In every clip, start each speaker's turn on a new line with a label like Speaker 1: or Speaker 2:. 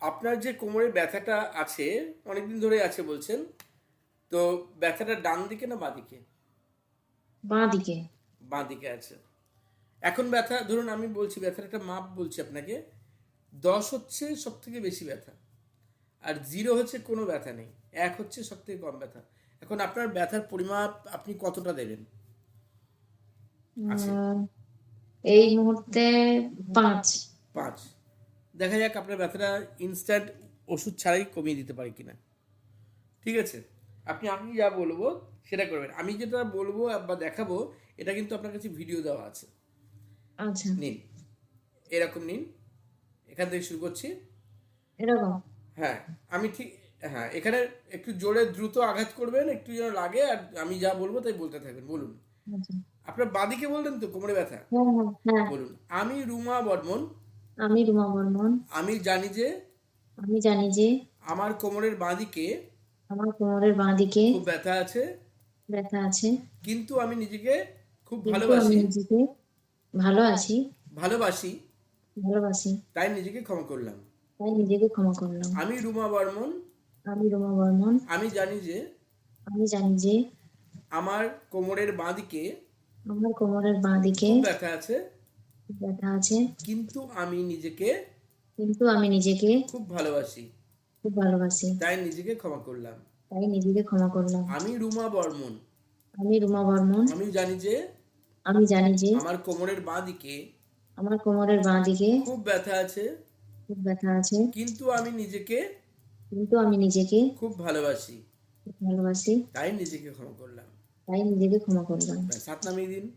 Speaker 1: আপনার যে কোমরে ব্যথাটা আছে অনেকদিন ধরে আছে বলছেন তো ব্যথাটা ডান দিকে না বাঁ দিকে?
Speaker 2: বাঁ দিকে।
Speaker 1: বাঁ দিকে আছে। এখন ব্যথা ধরুন আমি বলছি ব্যথার একটা মাপ বলছি আপনাকে দশ হচ্ছে সব থেকে বেশি ব্যথা আর জিরো হচ্ছে কোনো ব্যথা নেই এক হচ্ছে সব থেকে কম ব্যথা। এখন আপনার ব্যথার পরিমাপ আপনি কতটা দেবেন? আছে।
Speaker 2: এই মুহূর্তে পাঁচ।
Speaker 1: পাঁচ। দেখা যাক আপনার ব্যথাটা ইনস্ট্যান্ট ওষুধ ছাড়াই কমিয়ে দিতে পারি কিনা। ঠিক আছে? আপনি আমি যা বলব সেটা করবেন। আমি যেটা বলব বা দেখাবো এটা কিন্তু আপনার কাছে ভিডিও দেওয়া আছে।
Speaker 2: আচ্ছা।
Speaker 1: নিন। এরকম নিন। এখান থেকে শুরু করছি।
Speaker 2: এরকম?
Speaker 1: হ্যাঁ আমি ঠিক হ্যাঁ এখানে একটু জোরে দ্রুত আঘাত করবেন একটু যেন লাগে আর আমি যা বলব তাই বলতে থাকবেন। বলুন।
Speaker 2: আচ্ছা।
Speaker 1: আপনার বাদিকে বললেন তো কোমরে ব্যথা?
Speaker 2: হ্যাঁ হ্যাঁ হ্যাঁ।
Speaker 1: বলুন। আমি রুমা বর্মন
Speaker 2: আমি রুমা বর্মন।
Speaker 1: আমি জানি যে
Speaker 2: আমি জানি যে
Speaker 1: আমার কোমরের বাঁদিকে
Speaker 2: আমার কোমরের বাঁ দিকে
Speaker 1: খুব ব্যথা আছে।
Speaker 2: ব্যথা আছে।
Speaker 1: কিন্তু আমি নিজেকে খুব ভালোবাসি।
Speaker 2: নিজেকে ভালো আছি।
Speaker 1: ভালোবাসি।
Speaker 2: ভালোবাসি।
Speaker 1: তাই নিজেকে ক্ষমা করলাম।
Speaker 2: তাই নিজেকে ক্ষমা করলাম।
Speaker 1: আমি রুমা বর্মন।
Speaker 2: আমি রুমা বর্মন।
Speaker 1: আমি জানি যে
Speaker 2: আমি জানি যে
Speaker 1: আমার কোমরের বাঁদিকে
Speaker 2: আমার কোমরের বাঁ দিকে
Speaker 1: খুব ব্যথা আছে।
Speaker 2: ব্যথা আছে।
Speaker 1: কিন্তু আমি নিজেকে
Speaker 2: কিন্তু আমি নিজেকে
Speaker 1: খুব ভালোবাসি।
Speaker 2: খুব ভালোবাসি।
Speaker 1: তাই নিজেকে ক্ষমা করলাম।
Speaker 2: তাই নিজেকে ক্ষমা করলাম।
Speaker 1: আমি রুমা বর্মন।
Speaker 2: আমি রুমা বর্মন।
Speaker 1: আমি জানি যে
Speaker 2: আমি জানি যে
Speaker 1: আমার কোমরের বাঁদিকে
Speaker 2: আমার কোমরের বাঁ দিকে
Speaker 1: খুব ব্যথা আছে।
Speaker 2: খুব ব্যথা আছে।
Speaker 1: কিন্তু আমি নিজেকে
Speaker 2: কিন্তু আমি নিজেকে
Speaker 1: খুব ভালোবাসি।
Speaker 2: খুব ভালোবাসি।
Speaker 1: তাই নিজেকে ক্ষমা করলাম।
Speaker 2: তাই নিজেকে ক্ষমা করলাম।
Speaker 1: হাত নামিয়ে দিন।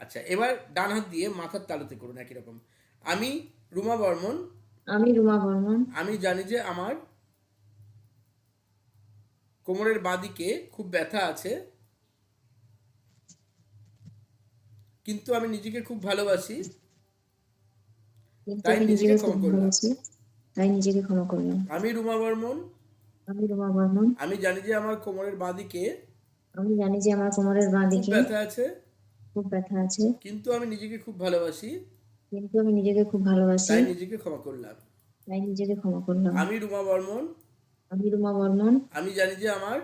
Speaker 1: আচ্ছা এবার ডান হাত দিয়ে মাথার তালুতে করুন একই রকম। আমি রুমা বর্মন।
Speaker 2: আমি রুমা বর্মন।
Speaker 1: আমি জানি যে আমার কোমরের বাঁদিকে খুব ব্যথা আছে। কিন্তু আমি নিজেকে খুব ভালোবাসি। তাই
Speaker 2: আমি
Speaker 1: নিজেকে ক্ষমা করলাম।
Speaker 2: তাই নিজেকে ক্ষমা করলাম।
Speaker 1: আমি রুমা বর্মন।
Speaker 2: আমি রুমা বর্মন।
Speaker 1: আমি জানি যে আমার কোমরের বাঁদিকে
Speaker 2: আমি জানি যে আমার কোমরের বাঁ
Speaker 1: খুব
Speaker 2: দিকে
Speaker 1: ব্যথা আছে।
Speaker 2: খুব ব্যথা আছে।
Speaker 1: কিন্তু আমি নিজেকে খুব ভালোবাসি।
Speaker 2: কিন্তু আমি নিজেকে খুব ভালোবাসি।
Speaker 1: তাই নিজেকে ক্ষমা করলাম।
Speaker 2: তাই নিজেকে ক্ষমা করলাম।
Speaker 1: আমি রুমা বর্মন।
Speaker 2: আমি রুমা বর্মন।
Speaker 1: আমি জানি যে আমার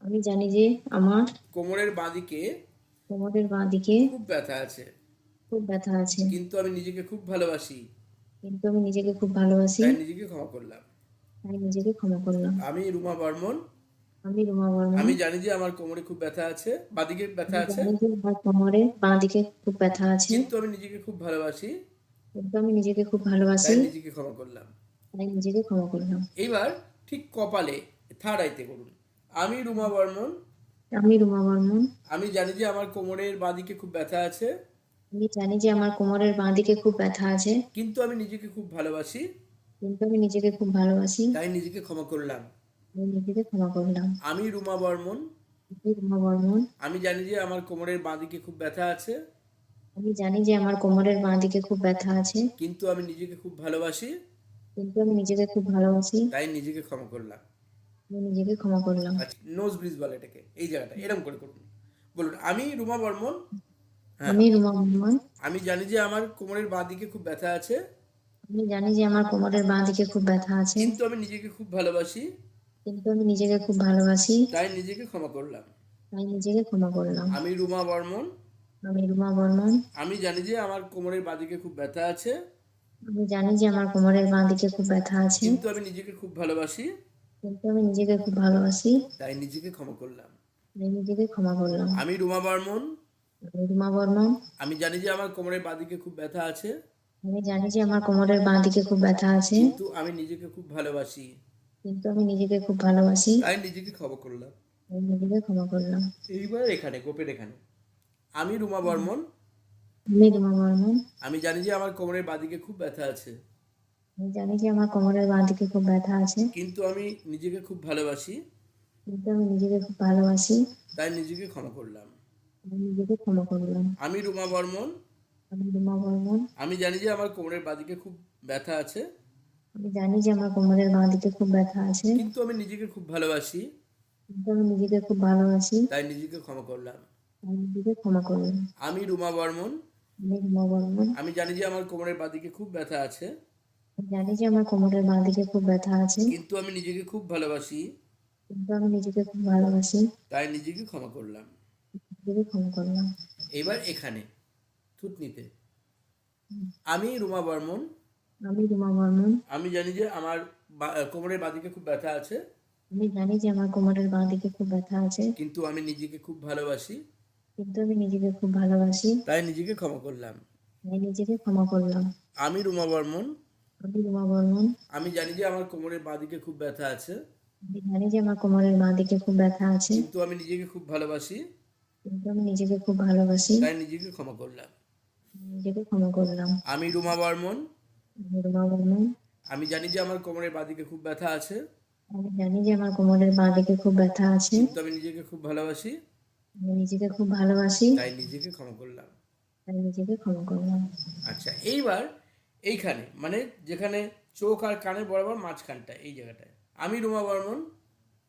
Speaker 2: আমি জানি যে আমার
Speaker 1: কোমরের বাঁদিকে
Speaker 2: কোমরের বাঁদিকে
Speaker 1: খুব ব্যথা আছে।
Speaker 2: খুব ব্যথা আছে।
Speaker 1: কিন্তু আমি নিজেকে খুব ভালোবাসি।
Speaker 2: কিন্তু আমি নিজেকে খুব ভালোবাসি।
Speaker 1: তাই নিজেকে ক্ষমা করলাম।
Speaker 2: তাই নিজেকে ক্ষমা করলাম।
Speaker 1: আমি রুমা বর্মন।
Speaker 2: আমি রুমা বর্মন
Speaker 1: আমি জানি যে আমার কোমরে খুব ব্যথা আছে বাদিকে ব্যথা আছে।
Speaker 2: আমার কোমরে খুব ব্যথা আছে।
Speaker 1: কিন্তু আমি নিজেকে খুব ভালোবাসি।
Speaker 2: কিন্তু আমি নিজেকে খুব ভালোবাসি।
Speaker 1: নিজেকে ক্ষমা করলাম।
Speaker 2: তাই নিজেকে ক্ষমা করলাম।
Speaker 1: এইবার ঠিক কপালে থার্ড আইতে করুন। আমি রুমা বর্মন।
Speaker 2: আমি রুমা বর্মন।
Speaker 1: আমি জানি যে আমার কোমরের বাদিকে খুব ব্যথা আছে।
Speaker 2: আমি জানি যে আমার কোমরের বাঁ দিকে খুব ব্যথা আছে।
Speaker 1: কিন্তু আমি নিজেকে খুব ভালোবাসি।
Speaker 2: কিন্তু আমি নিজেকে খুব ভালোবাসি।
Speaker 1: তাই নিজেকে ক্ষমা করলাম।
Speaker 2: তাই নিজেকে ক্ষমা করলাম
Speaker 1: আমি রুমা বর্মন।
Speaker 2: আমি রুমা বর্মন।
Speaker 1: আমি জানি যে আমার কোমরের বাদিকে খুব ব্যথা আছে।
Speaker 2: আমি জানি যে আমার কোমরের বাঁ দিকে খুব ব্যথা আছে।
Speaker 1: কিন্তু আমি নিজেকে খুব ভালোবাসি।
Speaker 2: কিন্তু আমি নিজেকে খুব ভালোবাসি।
Speaker 1: তাই নিজেকে ক্ষমা করলাম।
Speaker 2: আমি নিজেকে ক্ষমা করলাম।
Speaker 1: আচ্ছা নোজ ব্রিজ বলে এটাকে। এই জায়গাটা এরকম করে করুন। বলুন আমি রুমা বর্মন? হ্যাঁ।
Speaker 2: আমি রুমা বর্মন।
Speaker 1: আমি জানি যে আমার কোমরের বাঁ দিকে খুব ব্যথা আছে।
Speaker 2: আমি জানি যে আমার কোমরের বাঁ দিকে খুব ব্যথা আছে।
Speaker 1: কিন্তু আমি নিজেকে খুব ভালোবাসি।
Speaker 2: কিন্তু আমি নিজেকে খুব ভালোবাসি।
Speaker 1: তাই নিজেকে ক্ষমা করলাম।
Speaker 2: তাই নিজেকে ক্ষমা করলাম।
Speaker 1: আমি রুমা বর্মন।
Speaker 2: আমি রুমা বর্মন।
Speaker 1: আমি জানি যে আমার কোমরের বাঁ দিকে খুব ব্যথা আছে।
Speaker 2: আমি জানি যে আমার কোমরের বাঁ দিকে খুব ব্যথা আছে।
Speaker 1: কিন্তু আমি নিজেকে খুব ভালোবাসি।
Speaker 2: কিন্তু আমি নিজেকে খুব ভালোবাসি।
Speaker 1: তাই নিজেকে ক্ষমা করলাম।
Speaker 2: তাই নিজেকে ক্ষমা করলাম।
Speaker 1: আমি রুমা বর্মন।
Speaker 2: আমি রুমা বর্মন।
Speaker 1: আমি জানি যে আমার কোমরের বাঁ দিকে খুব ব্যথা আছে।
Speaker 2: আমি জানি যে আমার কোমরের বাঁ দিকে খুব ব্যথা আছে।
Speaker 1: কিন্তু আমি নিজেকে খুব ভালোবাসি।
Speaker 2: কিন্তু আমি নিজেকে খুব ভালোবাসি।
Speaker 1: তাই নিজেকে ক্ষমা করলাম।
Speaker 2: নিজেকে ক্ষমা করলাম।
Speaker 1: এইবার এখানে কোপের এখানে। আমি রুমা বর্মন।
Speaker 2: আমি রুমা বর্মন।
Speaker 1: আমি জানি যে আমার কোমরের বাদিকে খুব ব্যথা আছে।
Speaker 2: আমি জানি যে আমার কোমরের বাঁ দিকে খুব ব্যথা আছে।
Speaker 1: কিন্তু আমি নিজেকে খুব ভালোবাসি।
Speaker 2: কিন্তু আমি নিজেকে খুব ভালোবাসি।
Speaker 1: তাই নিজেকে ক্ষমা করলাম।
Speaker 2: আমি নিজেকে ক্ষমা করলাম।
Speaker 1: আমি রুমা বর্মন।
Speaker 2: আমি রুমা বর্মন।
Speaker 1: আমি জানি যে আমার কোমরের বাদিকে খুব ব্যথা আছে।
Speaker 2: আমি জানি যে আমার কোমরের বাঁ দিকে খুব ব্যথা আছে।
Speaker 1: কিন্তু আমি নিজেকে খুব ভালোবাসি।
Speaker 2: কিন্তু আমি নিজেকে খুব ভালোবাসি।
Speaker 1: তাই নিজেকে ক্ষমা করলাম।
Speaker 2: আমি নিজেকে ক্ষমা করলাম।
Speaker 1: আমি রুমা বর্মন।
Speaker 2: আমি রুমা বর্মন।
Speaker 1: আমি জানি যে আমার কোমরের বাদিকে খুব ব্যথা আছে।
Speaker 2: আমি জানি যে আমার কোমরের বাঁ দিকে খুব ব্যথা আছে।
Speaker 1: কিন্তু আমি নিজেকে খুব ভালোবাসি।
Speaker 2: কিন্তু আমি নিজেকে খুব ভালোবাসি।
Speaker 1: তাই নিজেকে ক্ষমা করলাম।
Speaker 2: নিজেকে ক্ষমা করলাম।
Speaker 1: এবার এখানে থুতনিতে। আমি রুমা বর্মন।
Speaker 2: আমি রুমা বর্মন
Speaker 1: আমি জানি যে আমার কোমরের বাদিকে খুব ব্যথা আছে।
Speaker 2: আমি জানি যে আমার কোমরের বাঁ দিকে খুব ব্যথা আছে।
Speaker 1: কিন্তু আমি নিজেকে খুব ভালোবাসি।
Speaker 2: কিন্তু আমি নিজেকে খুব ভালোবাসি।
Speaker 1: তাই নিজেকে ক্ষমা করলাম।
Speaker 2: তাই নিজেকে ক্ষমা করলাম।
Speaker 1: আমি রুমা বর্মন
Speaker 2: আমি রুমা বর্মন
Speaker 1: আমি জানি যে আমার কোমরের বাদিকে খুব ব্যথা আছে।
Speaker 2: আমি জানি যে আমার কোমরের বাঁ দিকে খুব ব্যথা আছে।
Speaker 1: কিন্তু আমি নিজেকে খুব ভালোবাসি।
Speaker 2: কিন্তু আমি নিজেকে খুব ভালোবাসি।
Speaker 1: তাই নিজেকে ক্ষমা করলাম।
Speaker 2: নিজেকে ক্ষমা করলাম।
Speaker 1: আমি রুমা বর্মন
Speaker 2: আমি
Speaker 1: জানি যে আমার কোমরের বাদিকে খুব ব্যথা আছে।
Speaker 2: আমি জানি যে আমার কোমরের বাঁ দিকে খুব ব্যথা আছে।
Speaker 1: কিন্তু আমি নিজেকে খুব ভালোবাসি।
Speaker 2: আমি নিজেকে খুব ভালোবাসি।
Speaker 1: তাই নিজেকে ক্ষমা করলাম।
Speaker 2: তাই নিজেকে ক্ষমা করলাম।
Speaker 1: আচ্ছা এইবার এইখানে মানে যেখানে চোখ আর কানের বরাবর মাঝখানটা এই জায়গাটায়। আমি রুমা বর্মন।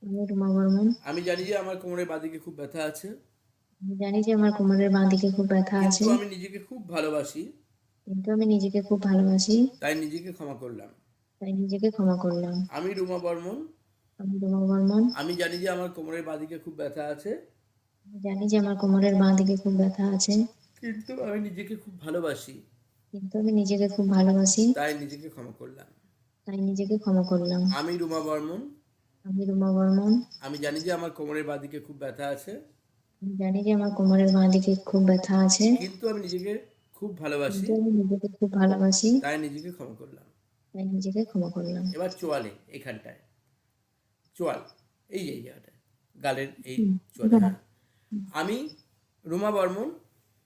Speaker 2: আমি রুমা বর্মন।
Speaker 1: আমি জানি যে আমার কোমরের বাদিকে খুব ব্যথা আছে।
Speaker 2: আমি জানি যে আমার কোমরের বাঁ দিকে খুব ব্যথা আছে।
Speaker 1: আমি নিজেকে খুব ভালোবাসি।
Speaker 2: কিন্তু আমি নিজেকে খুব ভালোবাসি।
Speaker 1: তাই নিজেকে ক্ষমা করলাম।
Speaker 2: তাই নিজেকে ক্ষমা করলাম।
Speaker 1: আমি রুমা বর্মন।
Speaker 2: আমি রুমা বর্মন।
Speaker 1: আমি জানি যে আমার কোমরের বাদিকে খুব ব্যথা আছে।
Speaker 2: আমি জানি যে আমার কোমরের বাঁ দিকে খুব ব্যথা আছে।
Speaker 1: কিন্তু আমি নিজেকে খুব ভালোবাসি।
Speaker 2: কিন্তু আমি নিজেকে খুব ভালোবাসি।
Speaker 1: তাই নিজেকে ক্ষমা করলাম।
Speaker 2: তাই নিজেকে ক্ষমা করলাম।
Speaker 1: আমি রুমা বর্মন।
Speaker 2: আমি রুমা বর্মন।
Speaker 1: আমি জানি যে আমার কোমরের বাদিকে খুব ব্যথা আছে।
Speaker 2: আমি জানি যে আমার কোমরের বাঁ দিকে খুব ব্যথা আছে।
Speaker 1: কিন্তু আমি নিজেকে খুব ভালোবাসি।
Speaker 2: আমি নিজেকে খুব ভালোবাসি।
Speaker 1: তাই নিজেকে ক্ষমা করলাম।
Speaker 2: তাই নিজেকে ক্ষমা করলাম।
Speaker 1: এবার চোয়ালে এখানটায়। চোয়াল এই যে জায়গাটায় গালের এই চোয়ালে হ্যাঁ। আমি রুমা বর্মন।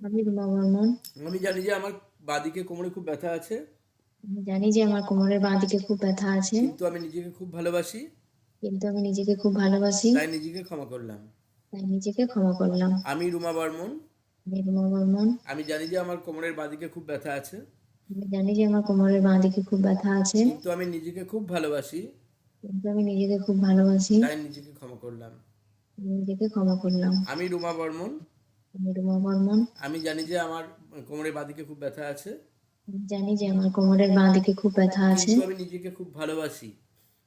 Speaker 2: আমি রুমা বর্মন।
Speaker 1: আমি জানি যে আমার বাদিকে কোমরে খুব ব্যথা আছে।
Speaker 2: আমি জানি যে আমার কোমরের বাঁ দিকে খুব ব্যথা আছে।
Speaker 1: কিন্তু আমি নিজেকে খুব ভালোবাসি।
Speaker 2: কিন্তু আমি নিজেকে খুব ভালোবাসি।
Speaker 1: তাই নিজেকে ক্ষমা করলাম।
Speaker 2: তাই নিজেকে ক্ষমা করলাম।
Speaker 1: আমি রুমা বর্মন।
Speaker 2: আমি রুমা বর্মন
Speaker 1: জানি যে আমার কোমরের বাদিকে খুব ব্যথা আছে।
Speaker 2: আমি জানি যে আমার কোমরের বাঁ দিকে খুব ব্যথা আছে।
Speaker 1: কিন্তু আমি নিজেকে খুব ভালোবাসি।
Speaker 2: কিন্তু আমি নিজেকে খুব ভালোবাসি।
Speaker 1: তাই নিজেকে ক্ষমা করলাম।
Speaker 2: নিজেকে ক্ষমা করলাম।
Speaker 1: আমি রুমা বর্মন।
Speaker 2: আমি রুমা বর্মন।
Speaker 1: আমি জানি যে আমার কোমরের বাদিকে খুব ব্যথা আছে।
Speaker 2: জানি যে আমার কোমরের বাঁ দিকে খুব ব্যথা আছে।
Speaker 1: আমি নিজেকে খুব ভালোবাসি।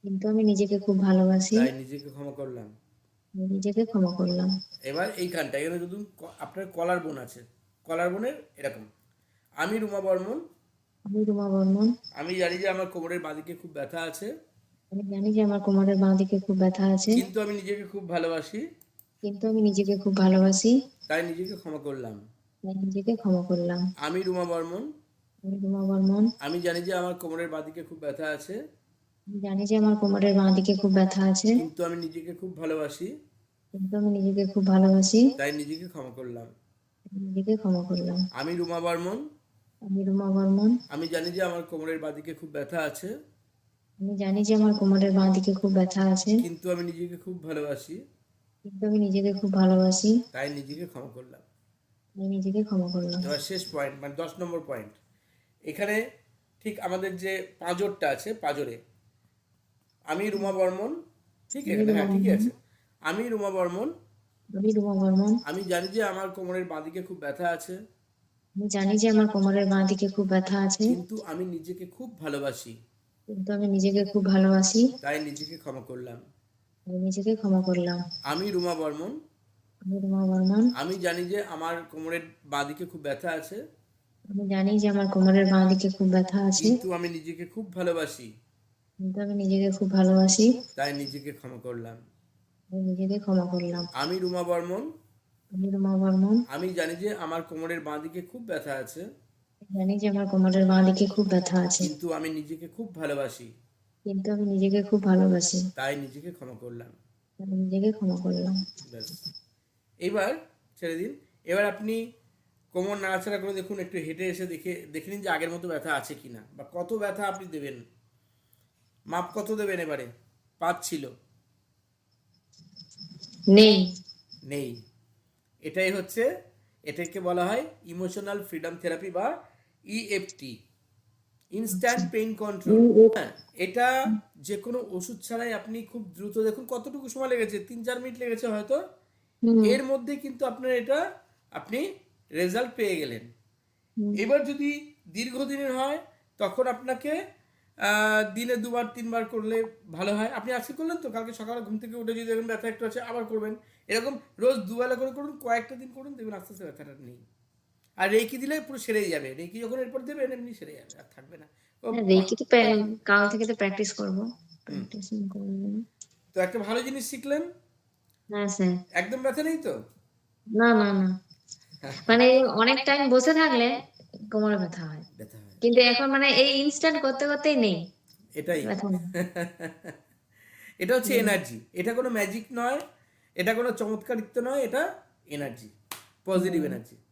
Speaker 2: কিন্তু আমি নিজেকে খুব ভালোবাসি।
Speaker 1: তাই নিজেকে ক্ষমা করলাম।
Speaker 2: নিজেকে ক্ষমা করলাম।
Speaker 1: এবার এইখানটা এখানে যদি আপনার কলার বোন আছে। কলার বোনের এরকম। আমি রুমা বর্মন।
Speaker 2: আমি রুমা বর্মন।
Speaker 1: আমি জানি যে আমার কোমরের বাদিকে খুব ব্যথা আছে।
Speaker 2: আমি জানি যে আমার কোমরের বাঁ দিকে খুব ব্যথা আছে।
Speaker 1: কিন্তু আমি নিজেকে খুব ভালোবাসি।
Speaker 2: কিন্তু আমি নিজেকে খুব ভালোবাসি।
Speaker 1: তাই নিজেকে ক্ষমা করলাম।
Speaker 2: তাই নিজেকে ক্ষমা করলাম।
Speaker 1: আমি রুমা বর্মন।
Speaker 2: আমি রুমা বর্মন।
Speaker 1: আমি জানি যে আমার কোমরের বাদিকে খুব ব্যথা আছে।
Speaker 2: জানি যে আমার কোমরের বাঁ দিকে খুব ব্যথা আছে।
Speaker 1: কিন্তু আমি নিজেকে খুব ভালোবাসি।
Speaker 2: কিন্তু আমি নিজেকে খুব ভালোবাসি।
Speaker 1: তাই নিজেকে ক্ষমা করলাম।
Speaker 2: নিজেকে ক্ষমা করলাম।
Speaker 1: আমি রুমা বর্মন।
Speaker 2: আমি রুমা বর্মন।
Speaker 1: আমি জানি যে আমার কোমরের বাদিকে খুব ব্যথা আছে।
Speaker 2: আমি জানি যে আমার কোমরের বাঁ দিকে খুব ব্যথা আছে।
Speaker 1: কিন্তু আমি নিজেকে খুব ভালোবাসি।
Speaker 2: কিন্তু আমি নিজেকে খুব ভালোবাসি।
Speaker 1: তাই নিজেকে ক্ষমা করলাম।
Speaker 2: আমি নিজেকে ক্ষমা করলাম।
Speaker 1: এবার শেষ পয়েন্ট মানে দশ নম্বর পয়েন্ট এখানে ঠিক আমাদের যে পাঁজরটা আছে পাঁজরে আমি রুমা বর্মন। ঠিক এখানে হ্যাঁ ঠিকই আছে। আমি রুমা বর্মন।
Speaker 2: আমি রুমা বর্মন।
Speaker 1: আমি জানি যে আমার কোমরের বাদিকে খুব ব্যথা আছে।
Speaker 2: আমি জানি যে আমার কোমরের বাঁ দিকে খুব ব্যথা আছে।
Speaker 1: কিন্তু আমি নিজেকে খুব ভালোবাসি।
Speaker 2: কিন্তু আমি নিজেকে খুব ভালোবাসি।
Speaker 1: তাই নিজেকে ক্ষমা করলাম।
Speaker 2: তাই নিজেকে ক্ষমা করলাম।
Speaker 1: আমি রুমা বর্মন।
Speaker 2: আমি রুমা বর্মন।
Speaker 1: আমি জানি যে আমার কোমরের বাদিকে খুব ব্যথা আছে।
Speaker 2: আমি জানি যে আমার কোমরের বাঁ দিকে খুব ব্যথা আছে।
Speaker 1: কিন্তু আমি নিজেকে খুব ভালোবাসি।
Speaker 2: আমি নিজেকে খুব ভালোবাসি।
Speaker 1: তাই নিজেকে ক্ষমা করলাম।
Speaker 2: নিজেকে ক্ষমা করলাম।
Speaker 1: আমি রুমা বর্মন।
Speaker 2: আমি রুমা বর্মন।
Speaker 1: আমি জানি যে আমার কোমরের বাদিকে খুব ব্যথা আছে।
Speaker 2: জানি যে আমার কোমরের বাঁ দিকে খুব ব্যথা আছে।
Speaker 1: কিন্তু আমি নিজেকে খুব ভালোবাসি।
Speaker 2: কিন্তু আমি নিজেকে খুব ভালোবাসি।
Speaker 1: তাই নিজেকে ক্ষমা করলাম।
Speaker 2: আমি নিজেকে ক্ষমা করলাম।
Speaker 1: এবার ছেড়ে দিন। এবার আপনি কোমর নাড়াচাড়া করে দেখুন একটু হেঁটে এসে দেখে দেখে নিন যে আগের মতো ব্যথা আছে কিনা বা কত ব্যথা আপনি দেবেন। মাপ কত দেবেন এবারে? পাঁচ ছিল।
Speaker 2: নেই।
Speaker 1: নেই। এটাই হচ্ছে এটাকে বলা হয় ইমোশনাল ফ্রিডম থেরাপি বা ইএফটি ইনস্ট্যান্ট পেইন কন্ট্রোল এটা যে কোনো ওষুধ ছাড়াই আপনি খুব দ্রুত দেখুন কতটুকু সময় লেগেছে তিন চার মিনিট লেগেছে হয়তো। এর মধ্যে কিন্তু আপনার এটা আপনি রেজাল্ট পেয়ে গেলেন। এবার যদি দীর্ঘদিনের হয় তখন আপনাকে দিনে দুবার তিনবার করলে ভালো হয়। আপনি আজকে করলেন তো? কালকে সকালে ঘুম থেকে উঠে যদি দেখবেন ব্যথা একটু আছে আবার করবেন। এরকম রোজ দুবেলা করে করুন কয়েকটা দিন করুন দেখবেন আস্তে আস্তে ব্যথাটা নেই। আর রেকি দিলে পুরো সেরেই যাবে। রেকি যখন এরপর দেবেন এমনি সেরে যাবে আর থাকবে না।
Speaker 2: রেকি তো কাল থেকে তো প্র্যাকটিস করব। প্র্যাকটিস করব।
Speaker 1: তো একটা ভালো জিনিস শিখলেন?
Speaker 2: হ্যাঁ স্যার।
Speaker 1: একদম ব্যথা নেই তো?
Speaker 2: না না না। মানে অনেক টাইম বসে থাকলে কোমরে ব্যথা হয়।
Speaker 1: ব্যথা হয়।
Speaker 2: কিন্তু এখন মানে এই ইনস্ট্যান্ট করতে করতেই নেই।
Speaker 1: এটাই। এটা হচ্ছে এনার্জি এটা কোনো ম্যাজিক নয় এটা কোনো চমৎকারিত্ব নয় এটা এনার্জি পজিটিভ এনার্জি